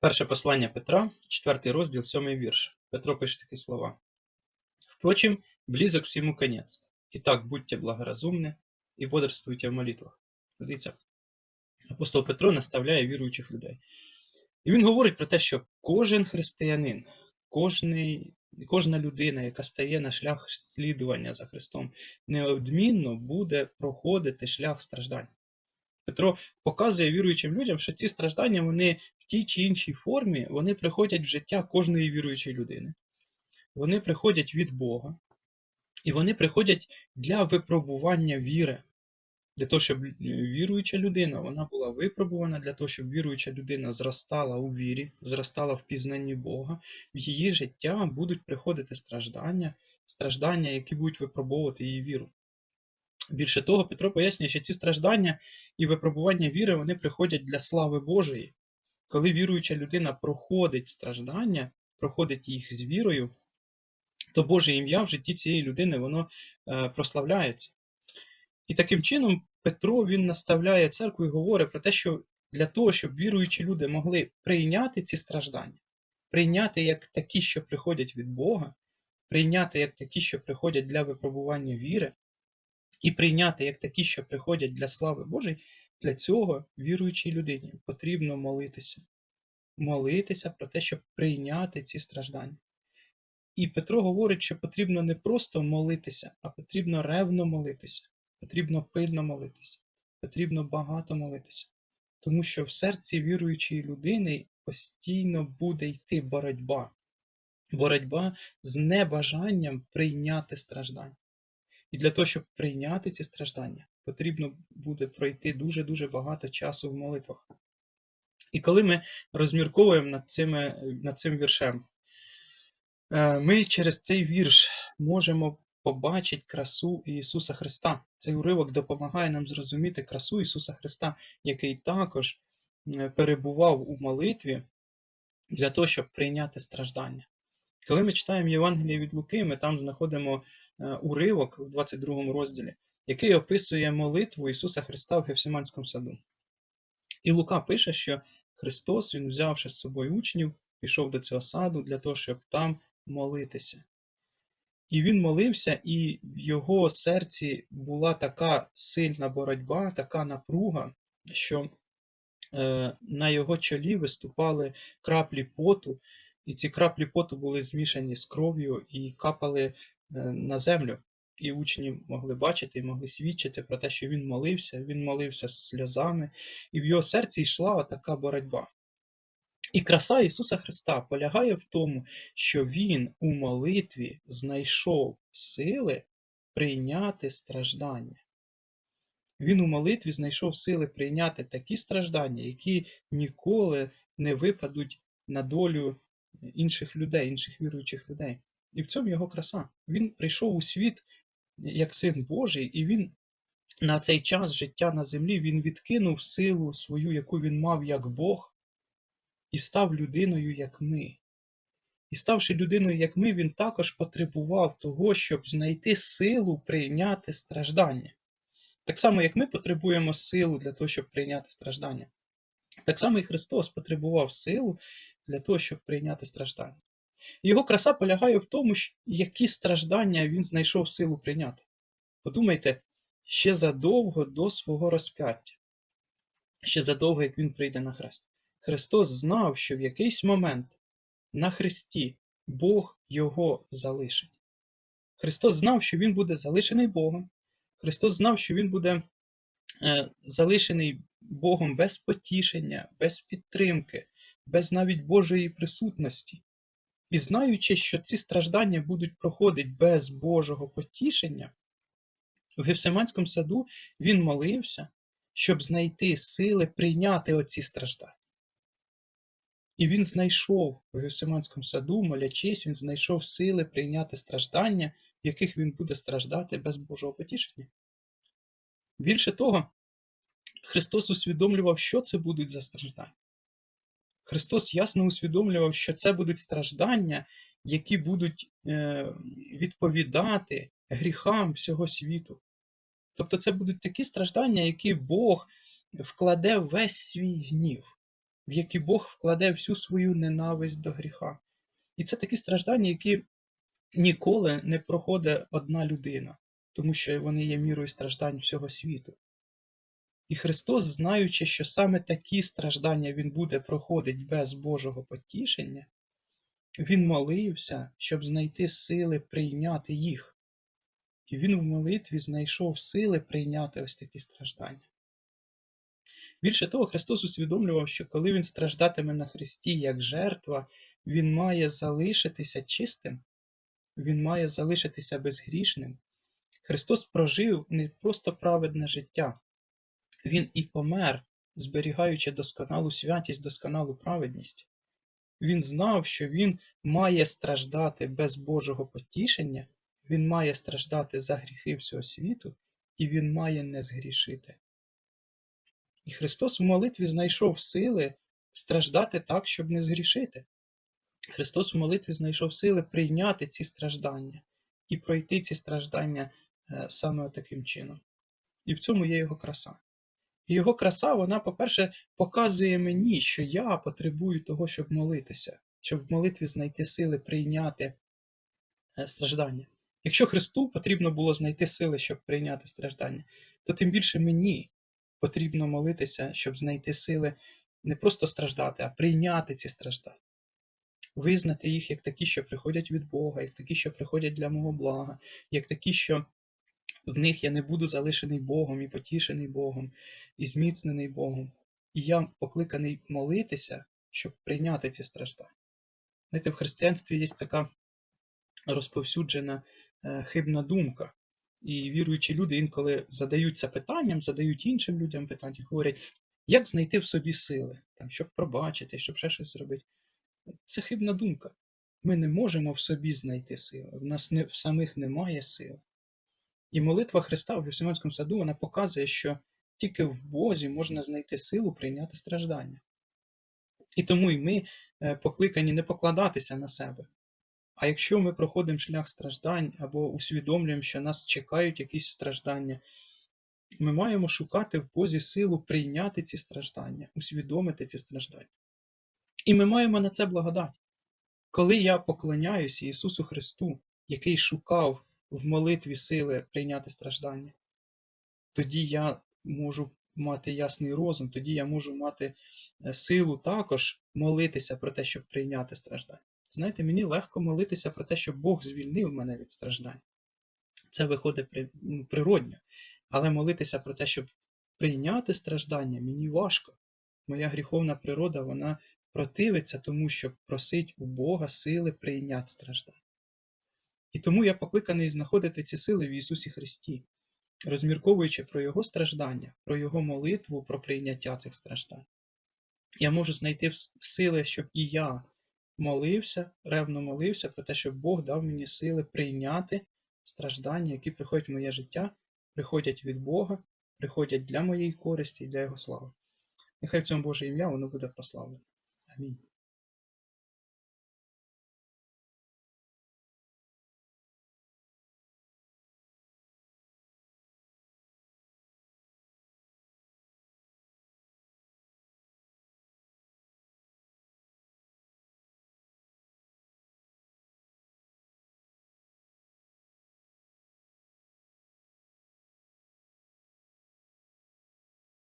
Перше послання Петра, 4 розділ, 7 вірш. Петро пише такі слова. Впрочем, близок всему конец. Итак, будьте благоразумны і бодрствуйте в молитвах. Дивіться, апостол Петро наставляє віруючих людей. І він говорить про те, що кожен християнин, кожний, кожна людина, яка стає на шлях слідування за Христом, неодмінно буде проходити шлях страждань. Петро показує віруючим людям, що ці страждання вони в тій чи іншій формі вони приходять в життя кожної віруючої людини. Вони приходять від Бога, і вони приходять для випробування віри. Для того, щоб віруюча людина вона була випробувана, для того, щоб віруюча людина зростала у вірі, зростала в пізнанні Бога, в її життя будуть приходити страждання, страждання, які будуть випробовувати її віру. Більше того, Петро пояснює, що ці страждання і випробування віри вони приходять для слави Божої. Коли віруюча людина проходить страждання, проходить їх з вірою, то Боже ім'я в житті цієї людини воно е, прославляється. І таким чином Петро він наставляє церкву і говорить про те, що для того, щоб віруючі люди могли прийняти ці страждання, прийняти як такі, що приходять від Бога, прийняти як такі, що приходять для випробування віри, і прийняти як такі, що приходять для слави Божої, для цього віруючій людині потрібно молитися. Молитися про те, щоб прийняти ці страждання. І Петро говорить, що потрібно не просто молитися, а потрібно ревно молитися, потрібно пильно молитися, потрібно багато молитися. Тому що в серці віруючої людини постійно буде йти боротьба. Боротьба з небажанням прийняти страждання. І для того, щоб прийняти ці страждання, потрібно буде пройти дуже-дуже багато часу в молитвах. І коли ми розмірковуємо над, цими, над цим віршем, е, ми через цей вірш можемо побачити красу Ісуса Христа. Цей уривок допомагає нам зрозуміти красу Ісуса Христа, який також е, перебував у молитві для того, щоб прийняти страждання. Коли ми читаємо Євангеліє від Луки, ми там знаходимо уривок у 22 розділі, який описує молитву Ісуса Христа в Гефсиманському саду. І Лука пише, що Христос, Він, взявши з собою учнів, пішов до цього саду для того, щоб там молитися. І він молився, і в його серці була така сильна боротьба, така напруга, що е, на його чолі виступали краплі поту, і ці краплі поту були змішані з кров'ю і капали е, на землю. І учні могли бачити і могли свідчити про те, що він молився, він молився сльозами, і в його серці йшла така боротьба. І краса Ісуса Христа полягає в тому, що Він у молитві знайшов сили прийняти страждання. Він у молитві знайшов сили прийняти такі страждання, які ніколи не випадуть на долю інших людей, інших віруючих людей. І в цьому його краса. Він прийшов у світ як син Божий, і він на цей час життя на землі він відкинув силу свою, яку він мав як Бог, і став людиною, як ми. І ставши людиною, як ми, він також потребував того, щоб знайти силу прийняти страждання. Так само, як ми потребуємо силу для того, щоб прийняти страждання. Так само і Христос потребував силу для того, щоб прийняти страждання. Його краса полягає в тому, які страждання він знайшов силу прийняти. Подумайте, ще задовго до свого розп'яття, ще задовго, як він прийде на хрест. Христос знав, що в якийсь момент на хресті Бог його залишить. Христос знав, що Він буде залишений Богом. Христос знав, що Він буде е, залишений Богом без потішення, без підтримки, без навіть Божої присутності. І знаючи, що ці страждання будуть проходити без Божого потішення, в Гефсиманському саду він молився, щоб знайти сили прийняти оці страждання. І він знайшов в Гефсиманському саду, молячись, він знайшов сили прийняти страждання, в яких він буде страждати без Божого потішення. Більше того, Христос усвідомлював, що це будуть за страждання. Христос ясно усвідомлював, що це будуть страждання, які будуть е, відповідати гріхам всього світу. Тобто це будуть такі страждання, які Бог вкладе весь свій гнів, в які Бог вкладе всю свою ненависть до гріха. І це такі страждання, які ніколи не проходить одна людина, тому що вони є мірою страждань всього світу. І Христос, знаючи, що саме такі страждання Він буде проходити без Божого потішення, Він молився, щоб знайти сили прийняти їх. І він в молитві знайшов сили прийняти ось такі страждання. Більше того, Христос усвідомлював, що коли Він страждатиме на Христі як жертва, Він має залишитися чистим, Він має залишитися безгрішним. Христос прожив не просто праведне життя, Він і помер, зберігаючи досконалу святість, досконалу праведність. Він знав, що Він має страждати без Божого потішення, Він має страждати за гріхи всього світу, і Він має не згрішити. І Христос в молитві знайшов сили страждати так, щоб не згрішити. Христос в молитві знайшов сили прийняти ці страждання і пройти ці страждання е, саме таким чином. І в цьому є його краса. Його краса, вона, по-перше, показує мені, що я потребую того, щоб молитися, щоб в молитві знайти сили прийняти е, страждання. Якщо Христу потрібно було знайти сили, щоб прийняти страждання, то тим більше мені потрібно молитися, щоб знайти сили не просто страждати, а прийняти ці страждання. Визнати їх як такі, що приходять від Бога, як такі, що приходять для мого блага, як такі, що в них я не буду залишений Богом і потішений Богом, і зміцнений Богом. І я покликаний молитися, щоб прийняти ці страждання. Знаєте, в християнстві є така розповсюджена е, хибна думка. І віруючі люди інколи задаються питанням, задають іншим людям питання, говорять, як знайти в собі сили, там, щоб пробачити, щоб ще щось зробити. Це хибна думка. Ми не можемо в собі знайти сили, в нас не, в самих немає сил. І молитва Христа в Гефсиманському саду вона показує, що тільки в Бозі можна знайти силу прийняти страждання. І тому і ми е, покликані не покладатися на себе. А якщо ми проходимо шлях страждань або усвідомлюємо, що нас чекають якісь страждання, ми маємо шукати в Бозі силу прийняти ці страждання, усвідомити ці страждання. І ми маємо на це благодать. Коли я поклоняюся Ісусу Христу, який шукав в молитві сили прийняти страждання, тоді я можу мати ясний розум, тоді я можу мати е, силу також молитися про те, щоб прийняти страждання. Знаєте, мені легко молитися про те, щоб Бог звільнив мене від страждань. Це виходить ну, природньо. Але молитися про те, щоб прийняти страждання, мені важко. Моя гріховна природа, вона противиться тому, щоб просить у Бога сили прийняти страждання. І тому я покликаний знаходити ці сили в Ісусі Христі, розмірковуючи про Його страждання, про Його молитву, про прийняття цих страждань. Я можу знайти сили, щоб і я молився, ревно молився про те, щоб Бог дав мені сили прийняти страждання, які приходять в моє життя, приходять від Бога, приходять для моєї користі і для Його слави. Нехай в цьому Боже ім'я воно буде прославлене. Амінь.